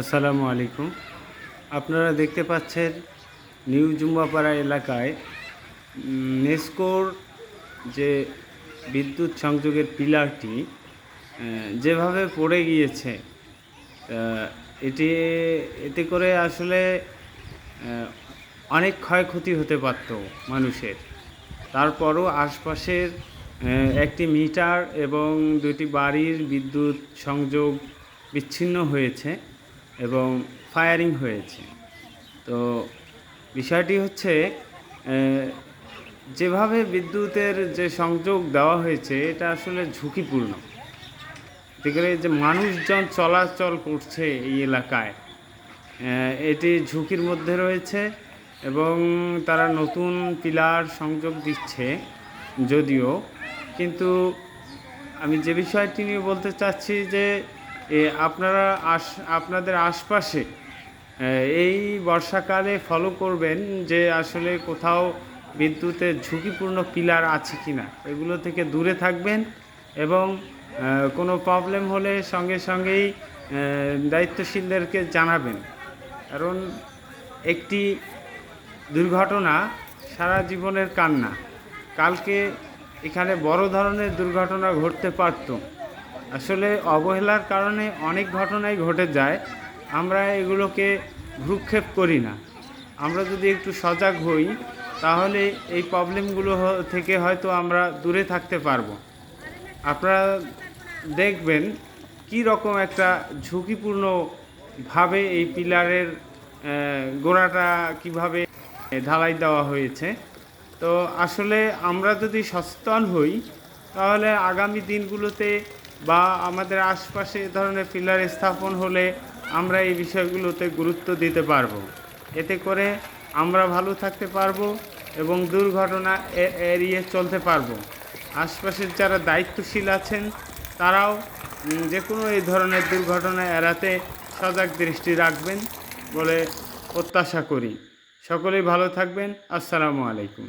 আসসালামু আলাইকুম। আপনারা দেখতে পাচ্ছেন নিউ জুম্বাপাড়া এলাকায় নেস্কোর যে বিদ্যুৎ সংযোগের পিলারটি যেভাবে পড়ে গিয়েছে এটি, এতে করে আসলে অনেক ক্ষয়ক্ষতি হতে পারত মানুষের। তারপরও আশপাশের একটি মিটার এবং দুটি বাড়ির বিদ্যুৎ সংযোগ বিচ্ছিন্ন হয়েছে। এবং ফায়ারিং হয়েছে। তো বিষয়টি হচ্ছে যেভাবে বিদ্যুতের যে সংযোগ দেওয়া হয়েছে, এটা আসলে ঝুঁকিপূর্ণ। করে যে মানুষজন চলাচল করছে এই এলাকায় এটি ঝুঁকির মধ্যে রয়েছে এবং তারা নতুন পিলার সংযোগ দিচ্ছে যদিও। কিন্তু আমি যে বিষয়টি নিয়ে বলতে চাচ্ছি যে আপনারা আশ, আপনাদের আশপাশে এই বর্ষাকালে ফলো করবেন যে আসলে কোথাও বিদ্যুতের ঝুঁকিপূর্ণ পিলার আছে কি না এগুলো থেকে দূরে থাকবেন এবং কোনো প্রবলেম হলে সঙ্গে সঙ্গেই দায়িত্বশীলদেরকে জানাবেন। কারণ একটি দুর্ঘটনা সারা জীবনের কান্না। কালকে এখানে বড় ধরনের দুর্ঘটনা ঘটতে পারত। আসলে অবহেলার কারণে অনেক ঘটনাই ঘটে যায়। আমরা এগুলোকে ভ্রুক্ষেপ করি না। আমরা যদি একটু সজাগ হই, তাহলে এই প্রবলেমগুলো থেকে হয়তো আমরা দূরে থাকতে পারব। আপনারা দেখবেন কি রকম একটা ঝুঁকিপূর্ণভাবে এই পিলারের গোড়াটা কীভাবে ঢালাই দেওয়া হয়েছে। তো আসলে আমরা যদি সচেতন হই, তাহলে আগামী দিনগুলোতে বা আমাদের আশপাশে এ ধরনের পিলার স্থাপন হলে আমরা এই বিষয়গুলোতে গুরুত্ব দিতে পারব। এতে করে আমরা ভালো থাকতে পারব এবং দুর্ঘটনা এড়িয়ে চলতে পারব। আশপাশের যারা দায়িত্বশীল আছেন, তারাও যে কোনো এই ধরনের দুর্ঘটনা এড়াতে সজাগ দৃষ্টি রাখবেন বলে প্রত্যাশা করি। সকলেই ভালো থাকবেন। আসসালামু আলাইকুম।